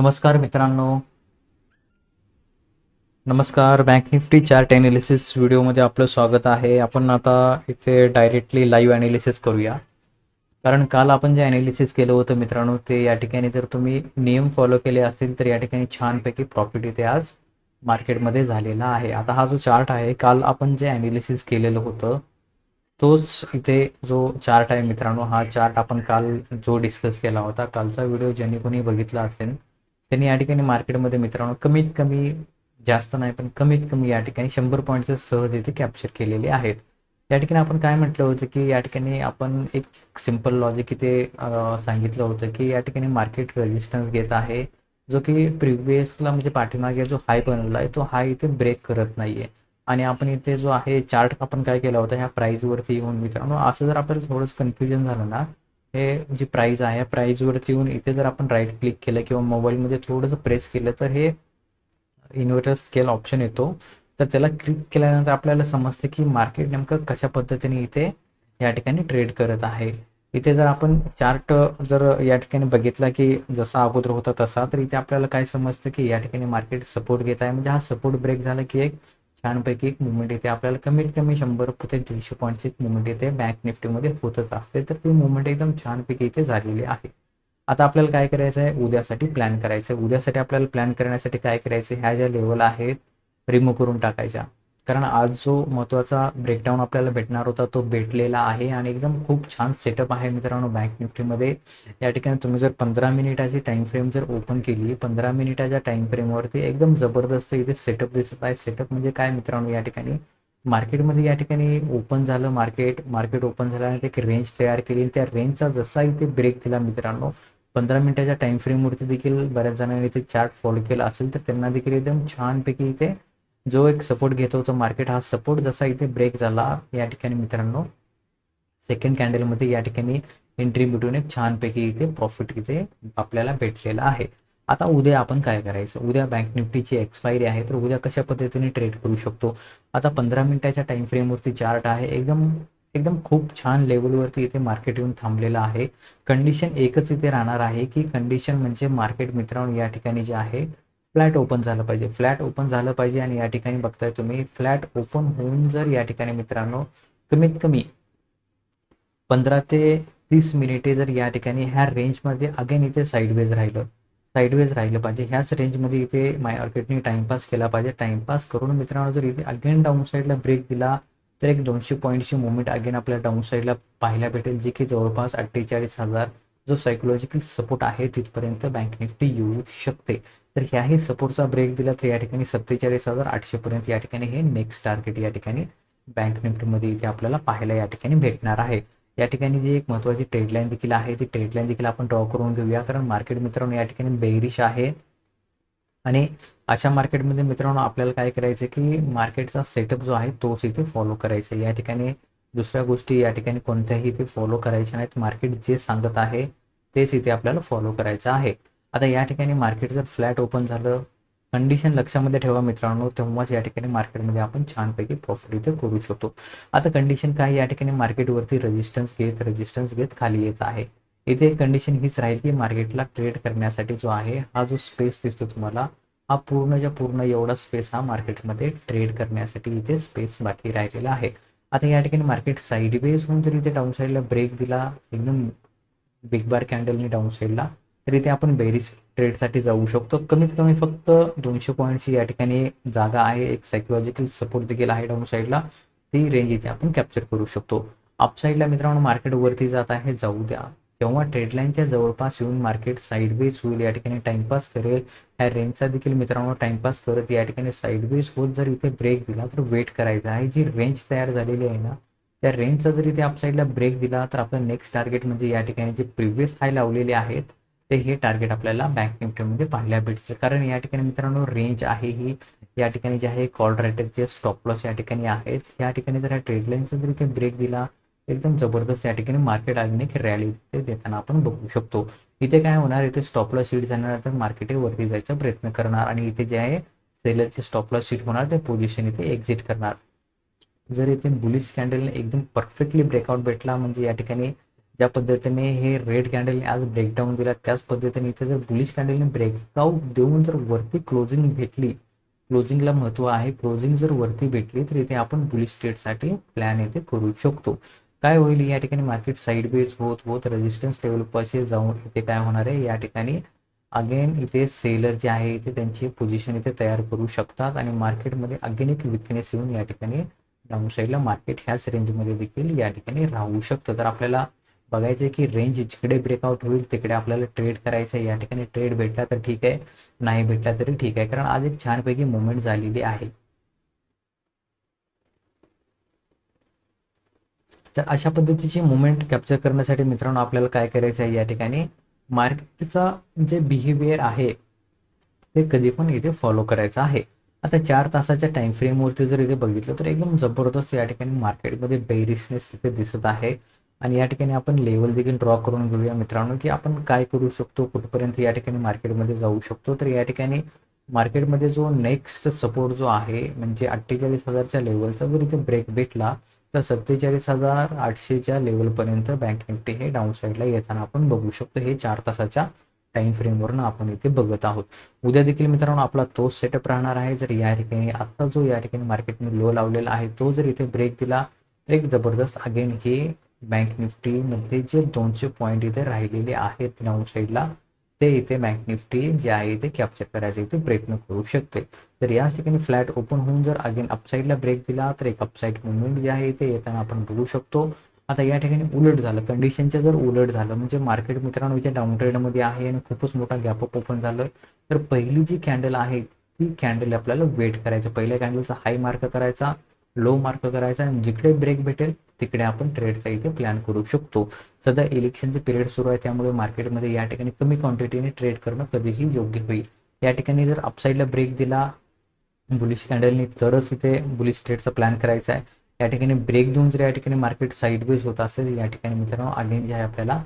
नमस्कार मित्रांनो. नमस्कार बँक निफ्टी चार्ट ॲनालिसिस व्हिडिओमध्ये आपलं स्वागत आहे. आपण आता इथे डायरेक्टली लाईव्ह ॲनालिसिस करूया. कारण काल आपण जे ॲनालिसिस केलं होतं मित्रांनो ते या ठिकाणी जर तुम्ही नियम फॉलो केले असतील तर या ठिकाणी छानपैकी प्रॉफिट इथे आज मार्केटमध्ये झालेला आहे. आता हा जो चार्ट आहे काल आपण जे ॲनालिसिस केलेलं होतं तोच इथे जो चार्ट आहे मित्रांनो हा चार्ट आपण काल जो डिस्कस केला होता कालचा व्हिडिओ ज्यांनी कोणी बघितला असेल त्यांनी या ठिकाणी मार्केटमध्ये मित्रांनो कमीत कमी जास्त नाही पण कमीत कमी या ठिकाणी शंभर पॉईंटचे सहज इथे कॅप्चर केलेले आहेत. या ठिकाणी आपण काय म्हटलं होतं की या ठिकाणी आपण एक सिंपल लॉजिक इथे सांगितलं होतं की या ठिकाणी मार्केट रेजिस्टन्स घेत आहे जो की प्रिव्हियसला म्हणजे पाठीमागे जो हाय बनवला आहे तो हाय इथे ब्रेक करत नाहीये. आणि आपण इथे जो आहे चार्ट आपण काय केला होता ह्या प्राईजवरती येऊन मित्रांनो असं जर आपल्याला थोडंसं कन्फ्युजन झालं ना हे जी प्राईज आहे प्राईजवरती येऊन इथे जर आपण राईट क्लिक केलं किंवा मोबाईलमध्ये थोडंसं प्रेस केलं तर हे इन्व्हर्टर स्केल ऑप्शन येतो. तर त्याला क्लिक केल्यानंतर आपल्याला समजते की मार्केट नेमकं कशा पद्धतीने इथे या ठिकाणी ट्रेड करत आहे. इथे जर आपण चार्ट जर या ठिकाणी बघितला की जसा अगोदर होता तसा तर इथे आपल्याला काय समजतं की या ठिकाणी मार्केट सपोर्ट घेत आहे. म्हणजे हा सपोर्ट ब्रेक झाला की एक छानपैकी एक मुवमेंट येते. आपल्याला कमीत कमी शंभर ते दीडशे पॉईंटची एक मुवमेंट येते. बँक निफ्टीमध्ये होतच असते. तर ती मुवमेंट एकदम छानपैकी इथे झालेली आहे. आता आपल्याला काय करायचं आहे उद्यासाठी प्लॅन करायचं आहे उद्यासाठी आपल्याला प्लॅन करण्यासाठी काय करायचं ह्या ज्या लेवल आहेत रिमूव्ह करून टाकायच्या. कारण आज जो महत्त्वाचा ब्रेकडाऊन आपल्याला भेटणार होता तो भेटलेला आहे आणि एकदम खूप छान सेटअप आहे मित्रांनो बँक निफ्टीमध्ये. या ठिकाणी तुम्ही जर पंधरा मिनिटाची टाइम फ्रेम जर ओपन केली पंधरा मिनिटाच्या टाइम फ्रेमवरती एकदम जबरदस्त इथे सेटअप दिसत आहे. सेटअप म्हणजे काय मित्रांनो? या ठिकाणी मार्केटमध्ये या ठिकाणी ओपन झालं मार्केट मार्केट ओपन झाल्याने एक रेंज तयार केली त्या रेंजचा जसा इथे ब्रेक दिला मित्रांनो पंधरा मिनिटाच्या टाइम फ्रेमवरती देखील बऱ्याच जणांनी इथे चार्ट फॉलो केला असेल तर त्यांना देखील एकदम छानपैकी इथे जो एक सपोर्ट घेतो तो मार्केट हा सपोर्ट जसा इथे ब्रेक झाला या ठिकाणी मित्रांनो सेकंड कॅन्डलमध्ये या ठिकाणी एंट्री भेटून एक छानपैकी इथे प्रॉफिट इथे आपल्याला भेटलेला आहे. आता उद्या आपण काय करायचं? उद्या बँक निफ्टीची एक्सपायरी आहे तर उद्या कशा पद्धतीने ट्रेड करू शकतो? आता पंधरा मिनिटाच्या टाइम फ्रेमवरती चार्ट आहे एकदम एकदम खूप छान लेवलवरती इथे मार्केट येऊन थांबलेलं आहे. कंडिशन एकच इथे राहणार आहे की कंडिशन म्हणजे मार्केट मित्रांनो या ठिकाणी जे आहे फ्लॅट ओपन झालं पाहिजे. फ्लॅट ओपन झालं पाहिजे आणि या ठिकाणी बघताय तुम्ही फ्लॅट ओपन होऊन जर या ठिकाणी मित्रांनो कमीत कमी पंधरा ते तीस मिनिटे जर या ठिकाणी ह्या रेंजमध्ये अगेन इथे साईडवेज राहिलं. साईडवेज राहिलं पाहिजे. ह्याच रेंजमध्ये इथे मार्केटने टाइमपास केला पाहिजे. टाइमपास करून मित्रांनो जर इथे अगेन डाऊन साईडला ब्रेक दिला तर एक दोनशे पॉईंटची मुवमेंट अगेन आपल्या डाऊन साईडला पाहायला भेटेल जे की जवळपास अठ्ठेचाळीस हजार जो सायकोलॉजिकल सपोर्ट आहे तिथपर्यंत बँक निफ्टी येऊ शकते. तर ह्याही सपोर्टचा ब्रेक दिला तर या ठिकाणी सत्तेचाळीस हजार आठशेपर्यंत या ठिकाणी हे नेक्स्ट टार्गेट या ठिकाणी बँक निफ्टीमध्ये इथे आपल्याला पाहायला या ठिकाणी भेटणार आहे. या ठिकाणी जी एक महत्त्वाची ट्रेडलाईन देखील आहे ती ट्रेडलाईन देखील आपण ड्रॉ करून घेऊया. कारण मार्केट मित्रांनो या ठिकाणी बेरिश आहे. आणि अशा मार्केटमध्ये मित्रांनो आपल्याला काय करायचं की मार्केटचा सेटअप जो आहे तोच इथे फॉलो करायचा या ठिकाणी दुसऱ्या गोष्टी या ठिकाणी कोणत्याही इथे फॉलो करायच्या नाहीत. मार्केट जे सांगत आहे तेच इथे आपल्याला फॉलो करायचं आहे. आता या ठिकाणी मार्केट जर फ्लॅट ओपन झालं कंडिशन लक्षामध्ये ठेवा मित्रांनो तेव्हाच या ठिकाणी मार्केटमध्ये आपण छानपैकी प्रॉफिट इथे करू शकतो. आता कंडिशन काय या ठिकाणी मार्केटवरती रेजिस्टन्स घेत रेजिस्टन्स घेत खाली येत आहे. इथे कंडिशन हीच राहील की मार्केटला ट्रेड करण्यासाठी जो आहे हा जो स्पेस दिसतो तुम्हाला हा पूर्णच्या पूर्ण एवढा स्पेस हा मार्केटमध्ये ट्रेड करण्यासाठी इथे स्पेस बाकी राहिलेला आहे. आता या ठिकाणी मार्केट साईडवेज होऊन जर इथे डाऊन साईडला ब्रेक दिला एकदम बिग बार कॅन्डलनी डाऊन साईडला तर इथे आपण बेरीज ट्रेडसाठी जाऊ शकतो. कमीत कमी फक्त दोनशे पॉईंटची या ठिकाणी जागा आहे एक सायकोलॉजिकल सपोर्ट देखील आहे डाऊन साईडला ती रेंज इथे आपण कॅप्चर करू शकतो. अपसाईडला मित्रांनो मार्केट वरती जात आहे जाऊ द्या. तेव्हा ट्रेडलाईनच्या जवळपास येऊन मार्केट साईडवेज होईल या ठिकाणी टाइमपास करेल. ह्या रेंजचा देखील मित्रांनो टाइमपास करत या ठिकाणी साईडवेज होत. जर इथे ब्रेक दिला तर वेट करायचा आहे. जी रेंज तयार झालेली आहे ना त्या रेंजचा जर इथे अपसाईडला ब्रेक दिला तर आपलं नेक्स्ट टार्गेट म्हणजे या ठिकाणी जे प्रिव्हियस हाय लावलेले आहेत ते हे टार्गेट आपल्याला बँक निफ्टीमध्ये पाहायला भेटते कारण या ठिकाणी मित्रांनो रेंज आहे ही. या ठिकाणी जे आहे कॉल रायटरचे स्टॉप लॉस या ठिकाणी आहेत. या ठिकाणी जर ट्रेड ट्रेडलाईनचा जर इथे ब्रेक दिला एकदम जबरदस्त या ठिकाणी मार्केट अजून एक रॅली देताना आपण बघू शकतो. इथे काय होणार इथे स्टॉप लॉस शीट झाल्यानंतर मार्केट वरती जायचा प्रयत्न करणार. आणि इथे जे आहे सेलरचे स्टॉप लॉस शीट होणार ते पोझिशन इथे एक्झिट करणार. जर इथे बुलिश कॅन्डलने एकदम परफेक्टली ब्रेकआउट भेटला म्हणजे या ठिकाणी ज्या पद्धतीने हे रेड कॅन्डलने आज ब्रेकडाऊन दिला त्याच पद्धतीने इथे जर बुलिश कॅन्डलने ब्रेकआउट देऊन जर वरती क्लोजिंग भेटली क्लोजिंगला महत्त्व आहे क्लोजिंग जर वरती भेटली तर इथे आपण बुलिश स्टेटसाठी प्लॅन इथे करू शकतो. काय होईल या ठिकाणी मार्केट साईडवेज होत होत रेजिस्टन्स लेवल पाशी जाऊन इथे काय होणार आहे या ठिकाणी अगेन इथे सेलर जे आहे इथे त्यांची पोझिशन इथे तयार करू शकतात आणि मार्केटमध्ये अगेन एक विकनेस येऊन या ठिकाणी डाऊन साईडला मार्केट ह्याच रेंजमध्ये देखील या ठिकाणी राहू शकतं. तर आपल्याला बघायचं की रेंज जिकडे ब्रेकआउट होईल तिकडे आपल्याला ट्रेड करायचं आहे. या ठिकाणी ट्रेड भेटला तर ठीक आहे. नाही भेटला तरी ठीक आहे. कारण आज एक छानपैकी मुवमेंट झालेली आहे. तर अशा पद्धतीची मुवमेंट कॅप्चर करण्यासाठी मित्रांनो आपल्याला काय करायचं आहे या ठिकाणी? मार्केटचा जे बिहेवियर आहे ते कधी पण इथे फॉलो करायचं आहे. आता चार तासाच्या टाइम फ्रेमवरती जर इथे बघितलं तर एकदम जबरदस्त या ठिकाणी मार्केटमध्ये बेरिशनेस इथे दिसत आहे. आणि या ठिकाणी आपण लेवल देखील ड्रॉ करून घेऊया मित्रांनो की आपण काय करू शकतो कुठपर्यंत या ठिकाणी मार्केटमध्ये जाऊ शकतो. तर या ठिकाणी मार्केटमध्ये जो नेक्स्ट सपोर्ट जो आहे म्हणजे अठ्ठेचाळीस हजारच्या लेवलचा जर इथे ब्रेक भेटला तर सत्तेचाळीस हजार आठशेच्या लेवलपर्यंत बँक निफ्टी हे डाऊन साईडला येताना आपण बघू शकतो. हे चार तासाच्या टाइम फ्रेमवरून आपण इथे बघत आहोत. उद्या देखील मित्रांनो आपला तोच सेटअप राहणार आहे. जर या ठिकाणी आता जो या ठिकाणी मार्केटने लो लावलेला आहे तो जर इथे ब्रेक दिला तर एक जबरदस्त अगेन हे बँक निफ्टीमध्ये जे दोनशे पॉईंट इथे राहिलेले आहेत नऊ साईडला ते इथे बँक निफ्टी जे आहे ते कॅप्चर करायचे इथे प्रयत्न करू शकते. तर याच ठिकाणी फ्लॅट ओपन होऊन जर अगेन अपसाईडला ब्रेक दिला तर एक अपसाईड मुवमेंट जे आहे ते येताना आपण बघू शकतो. आता या ठिकाणी उलट झालं. कंडिशनच्या जर उलट झालं म्हणजे मार्केट मित्रांनो इथे डाऊन ट्रेडमध्ये आहे आणि खूपच मोठा गॅपअप ओपन झालं. तर पहिली जी कॅन्डल आहे ती कॅन्डल आपल्याला वेट करायचं. पहिल्या कॅन्डलचा हाय मार्क करायचा लो मार्क करायचा आणि जिकडे ब्रेक भेटेल तिकडे आपण ट्रेडचा इथे प्लॅन करू शकतो. सध्या इलेक्शनचे पिरियड सुरू आहे त्यामुळे मार्केटमध्ये या ठिकाणी कमी क्वांटिटीने ट्रेड करणं कधीही योग्य होईल. या ठिकाणी जर अपसाईडला ब्रेक दिला बुलिश कॅन्डलनी तरच इथे बुलिश ट्रेडचा प्लॅन करायचा आहे. या ठिकाणी ब्रेक देऊन जर या ठिकाणी मार्केट साईडवेज होत असेल या ठिकाणी मित्रांनो अगेन जे आहे आपल्याला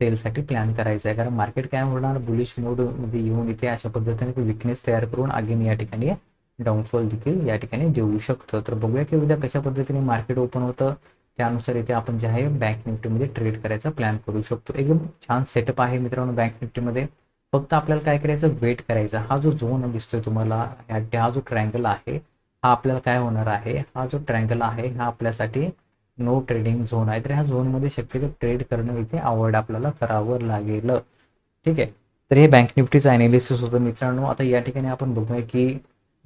सेलसाठी प्लॅन करायचा आहे. कारण मार्केट काय होणार बुलिश मोडमध्ये येऊन इथे अशा पद्धतीने विकनेस तयार करून अगेन या ठिकाणी डाऊनफॉल देखील या ठिकाणी देऊ शकतं. तर बघूया की उद्या कशा पद्धतीने मार्केट ओपन होतं. त्यानुसार इथे आपण जे आहे बँक निफ्टीमध्ये ट्रेड करायचा प्लॅन करू शकतो. एकदम छान सेटअप आहे मित्रांनो बँक निफ्टीमध्ये फक्त आपल्याला काय करायचं? वेट करायचा. हा जो झोन दिसतोय तुम्हाला हा जो ट्रँगल आहे हा आपल्याला काय होणार आहे? हा जो ट्रँगल आहे हा आपल्यासाठी नो ट्रेडिंग झोन आहे. तर ह्या झोनमध्ये शक्यतो ट्रेड करणं इथे आवड आपल्याला करावं लागेल. ठीक आहे? तर हे बँक निफ्टीचं अनालिसिस होतं. मित्रांनो आता या ठिकाणी आपण बघूया की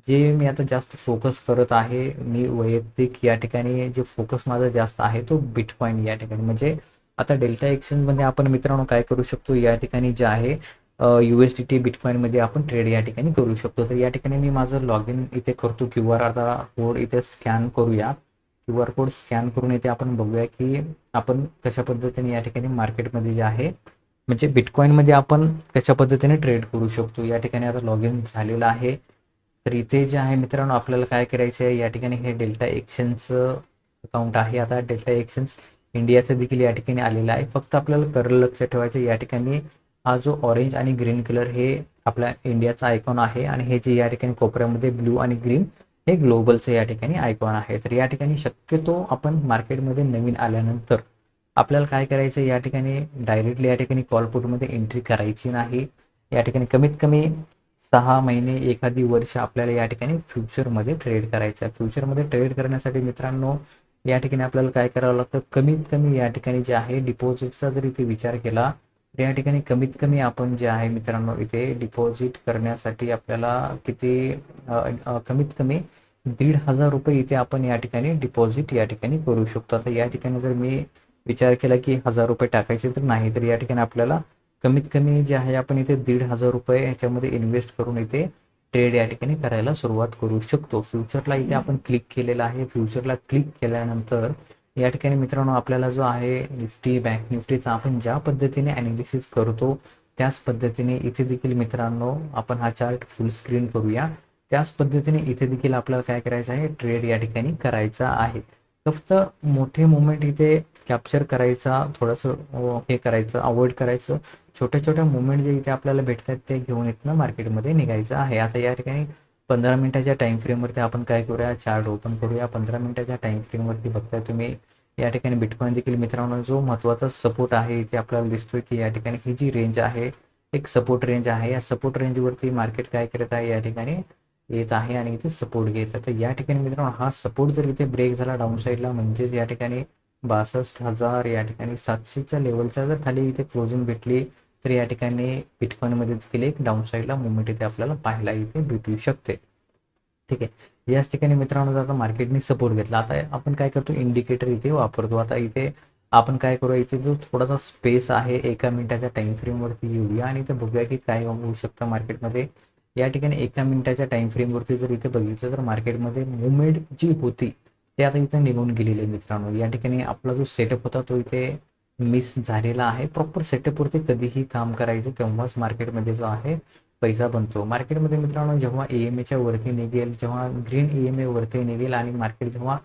जे मी आता जास्त फोकस करत आहे मी वैयक्तिक या ठिकाणी जे फोकस माझा जास्त आहे तो बिटकॉईन या ठिकाणी. म्हणजे आता डेल्टा एक्सचेंजमध्ये आपण मित्रांनो काय करू शकतो? या ठिकाणी जे आहे यू एस डी टी बिटकॉईनमध्ये आपण ट्रेड या ठिकाणी करू शकतो. तर या ठिकाणी मी माझं लॉग इन इथे करतो. क्यू आर आता कोड इथे स्कॅन करूया. क्यू आर कोड स्कॅन करून इथे आपण बघूया की आपण कशा पद्धतीने या ठिकाणी मार्केटमध्ये जे आहे म्हणजे बिटकॉईनमध्ये आपण कशा पद्धतीने ट्रेड करू शकतो. या ठिकाणी आता लॉग इन झालेलं आहे. तर इथे जे आहे मित्रांनो आपल्याला काय करायचं आहे या ठिकाणी हे डेल्टा एक्सचेंजचं अकाउंट आहे. आता डेल्टा एक्सचेंज इंडियाचं देखील या ठिकाणी आलेलं आहे. फक्त आपल्याला करल लक्ष ठेवायचं या ठिकाणी हा जो ऑरेंज आणि ग्रीन कलर हे आपल्या इंडियाचा आयकॉन आहे आणि हे जे या ठिकाणी कोपऱ्यामध्ये ब्ल्यू आणि ग्रीन हे ग्लोबलचं या ठिकाणी आयकॉन आहे. तर या ठिकाणी शक्यतो आपण मार्केटमध्ये नवीन आल्यानंतर आपल्याला काय करायचं या ठिकाणी डायरेक्टली या ठिकाणी कॉलपुटमध्ये एंट्री करायची नाही. या ठिकाणी कमीत कमी सहा महिने एखादी वर्ष आपल्याला या ठिकाणी फ्युचरमध्ये ट्रेड करायचं आहे. फ्युचरमध्ये ट्रेड करण्यासाठी मित्रांनो या ठिकाणी आपल्याला काय करावं लागतं? कमीत कमी या ठिकाणी जे आहे डिपॉझिटचा जर इथे विचार केला या ठिकाणी कमीत कमी आपण जे आहे मित्रांनो इथे डिपॉझिट करण्यासाठी आपल्याला किती कमीत कमी दीड हजार रुपये इथे आपण या ठिकाणी डिपॉझिट या ठिकाणी करू शकतो. आता या ठिकाणी जर मी विचार केला की हजार रुपये टाकायचे तर नाही तर या ठिकाणी आपल्याला कमीत कमी जे आहे आपण इथे दीड हजार रुपये ह्याच्यामध्ये इन्व्हेस्ट करून इथे ट्रेड या ठिकाणी करायला सुरुवात करू शकतो. फ्युचरला इथे आपण क्लिक केलेला आहे. फ्युचरला क्लिक केल्यानंतर या ठिकाणी मित्रांनो आपल्याला जो आहे निफ्टी बँक निफ्टीचा आपण ज्या पद्धतीने अनालिसिस करतो त्याच पद्धतीने इथे देखील मित्रांनो आपण हा चार्ट फुल स्क्रीन करूया. त्याच पद्धतीने इथे देखील आपल्याला काय करायचं आहे? ट्रेड या ठिकाणी करायचा आहे. फक्त मोठे मुवमेंट इथे कॅप्चर करायचा थोडंसं हे करायचं अवॉइड करायचं. छोट्या छोट्या मुवमेंट जे इथे आपल्याला भेटतात ते घेऊन इथनं मार्केटमध्ये निघायचं आहे. आता या ठिकाणी पंधरा मिनिटाच्या टाइम फ्रेमवरती आपण काय करूया? चार्ट ओपन करूया. पंधरा मिनिटाच्या टाइम फ्रेमवरती बघताय तुम्ही. या ठिकाणी बिटकॉईन देखील मित्रांनो जो महत्त्वाचा सपोर्ट आहे इथे आपल्याला दिसतोय की या ठिकाणी ही जी रेंज आहे एक सपोर्ट रेंज आहे. या सपोर्ट रेंजवरती मार्केट काय करत आहे? या ठिकाणी येत आहे आणि इथे सपोर्ट घेत आहे. तर या ठिकाणी मित्रांनो हा सपोर्ट जर इथे ब्रेक झाला डाऊन साईडला म्हणजेच या ठिकाणी बासष्ट हजार या ठिकाणी सातशेच्या लेवलच्या जर खाली इथे क्लोजिंग भेटली तर या ठिकाणी बिटकॉइनमध्ये देखील एक डाऊन साईडला मुवमेंट इथे आपल्याला पाहायला इथे भेटू शकते. ठीक आहे. याच ठिकाणी मित्रांनो आता मार्केटने सपोर्ट घेतला आता आपण काय करतो? इंडिकेटर इथे वापरतो. आता इथे आपण काय करूया इथे जो थोडासा स्पेस आहे एका मिनिटाच्या टाइम फ्रेमवरती येऊया आणि इथे बघूया की काय होऊ शकतं मार्केटमध्ये या ठिकाणी एका मिनिटाच्या टाइम फ्रेमवरती जर इथे बघितलं तर मार्केटमध्ये मुवमेंट जी होती ते आता इथे निघून गेलेली आहे मित्रांनो. या ठिकाणी आपला जो सेटअप होता तो इथे मिस झालेला आहे. प्रॉपर सेटअपवरती कधीही काम करायचं तेव्हाच मार्केटमध्ये जो आहे पैसा बनतो. मार्केटमध्ये मित्रांनो जेव्हा ई एम एच्या वरती निघेल जेव्हा ग्रीन ई एम ए वरती निघेल आणि मार्केट जेव्हा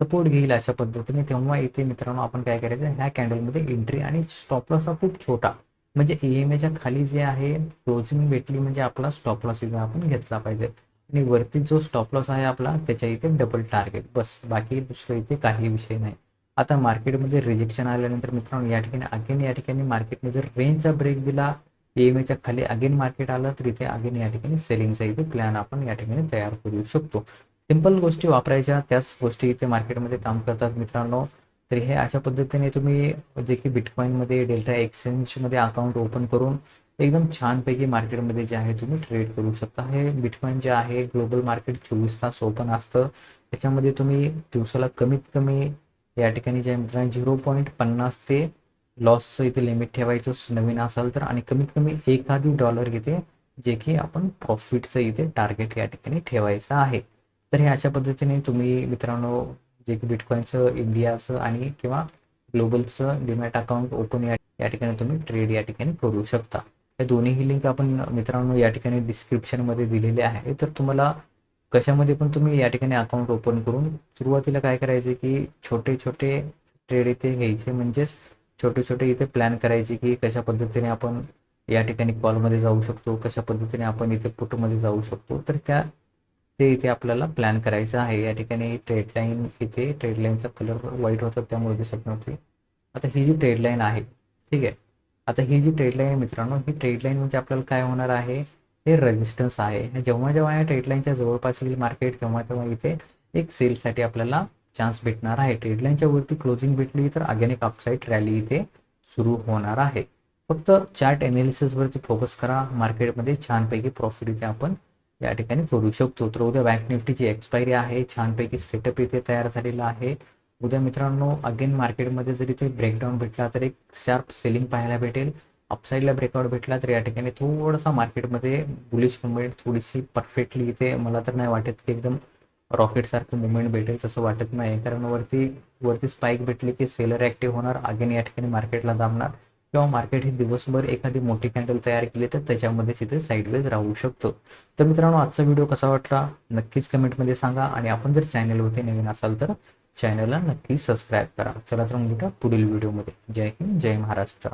सपोर्ट घेईल अशा पद्धतीने तेव्हा इथे मित्रांनो आपण काय करायचं ह्या कॅन्डलमध्ये एंट्री आणि स्टॉप लॉस हा खूप छोटा. म्हणजे ई एम एच्या खाली जे आहे क्लोजिंग भेटली म्हणजे आपला स्टॉप लॉस इथे आपण घेतला पाहिजे. आणि वरती जो स्टॉप लॉस आहे आपला त्याच्या इथे डबल टार्गेट बस बाकी दुसरं इथे काही विषय नाही. आता मार्केटमध्ये रिजेक्शन आल्यानंतर मित्रांनो या ठिकाणी अगेन या ठिकाणी मार्केटने जर रेंजचा ब्रेक दिला एमएच्या खाली अगेन मार्केट आलं तर इथे अगेन या ठिकाणी सेलिंगचा इथे प्लॅन आपण या ठिकाणी तयार करू शकतो. सिंपल गोष्टी वापरायच्या त्याच गोष्टी इथे मार्केटमध्ये काम करतात मित्रांनो. तर हे अशा पद्धतीने तुम्ही जे की बिटकॉईनमध्ये डेल्टा एक्सचेंजमध्ये अकाउंट ओपन करून एकदम छानपैकी मार्केटमध्ये जे आहे तुम्ही ट्रेड करू शकता. हे बिटकॉईन जे आहे ग्लोबल मार्केट चोवीस तास ओपन असतं. त्याच्यामध्ये तुम्ही दिवसाला कमीत कमी या ठिकाणी जे मित्रांनो झिरो पॉईंट पन्नास ते लॉसचं इथे लिमिट ठेवायचं नवीन असाल तर आणि कमीत कमी एखादी डॉलर इथे जे की आपण प्रॉफिटचं इथे टार्गेट या ठिकाणी ठेवायचं आहे. तर हे अशा पद्धतीने तुम्ही मित्रांनो जे की बिटकॉईनचं इंडियाचं आणि किंवा ग्लोबलचं डिमॅट अकाउंट ओपन या या ठिकाणी तुम्ही ट्रेड या ठिकाणी करू शकता. या दोन्हीही लिंक आपण मित्रांनो या ठिकाणी डिस्क्रिप्शनमध्ये दिलेले आहे. तर तुम्हाला कशामध्ये पण तुम्ही या ठिकाणी अकाउंट ओपन करून सुरुवातीला काय करायचे की छोटे छोटे ट्रेड इथे घ्यायचे. म्हणजेच छोटे छोटे इथे प्लॅन करायचे की कशा पद्धतीने आपण या ठिकाणी कॉलमध्ये जाऊ शकतो कशा पद्धतीने आपण इथे पुटमध्ये जाऊ शकतो. तर त्या ते इथे आपल्याला प्लॅन करायचं आहे. या ठिकाणी ट्रेड लाईन इथे ट्रेड लाईनचा कलर व्हाईट होता त्यामुळे दिसत नव्हती. आता ही जी ट्रेड लाईन आहे ठीक आहे. आता ही जी ट्रेड लाईन आहे मित्रांनो ही ट्रेड लाईन म्हणजे आपल्याला काय होणार आहे? हे रेजिस्टन्स आहे. जेव्हा जेव्हा या ट्रेडलाईनच्या जवळपास येईल मार्केट तेव्हा तेव्हा इथे एक सेलसाठी आपल्याला चान्स भेटणार आहे. ट्रेडलाईनच्या वरती क्लोजिंग भेटली तर अगेन एक अपसाईड रॅली इथे सुरू होणार आहे. फक्त चार्ट वरती फोकस करा. मार्केटमध्ये छानपैकी प्रॉफिट इथे आपण या ठिकाणी करू शकतो. तर उद्या बँक निफ्टीची एक्सपायरी आहे. छानपैकी सेटअप इथे तयार झालेला आहे. उद्या मित्रांनो अगेन मार्केटमध्ये जर इथे ब्रेकडाऊन भेटला तर एक शार्प सेलिंग पाहायला भेटेल. अपसाईडला ब्रेकआउट भेटला तर या ठिकाणी थोडासा मार्केटमध्ये बुलिश मुवमेंट थोडीशी परफेक्टली इथे मला तर नाही वाटत की एकदम रॉकेटसारखं मुवमेंट भेटेल तसं वाटत नाही. कारण वरती वरती स्पाईक भेटली की सेलर ॲक्टिव्ह होणार अगेन या ठिकाणी मार्केटला दाबणार किंवा मार्केट हे दिवसभर एखादी मोठी कॅन्डल तयार केली तर त्याच्यामध्येच इथे साईडवेज राहू शकतो. तर मित्रांनो आजचा व्हिडिओ कसा वाटला? नक्कीच कमेंटमध्ये सांगा. आणि आपण जर चॅनलवरती नवीन असाल तर चॅनलला नक्की सबस्क्राईब करा. चला तर मग भेटा पुढील व्हिडिओमध्ये जय हिंद जय महाराष्ट्र.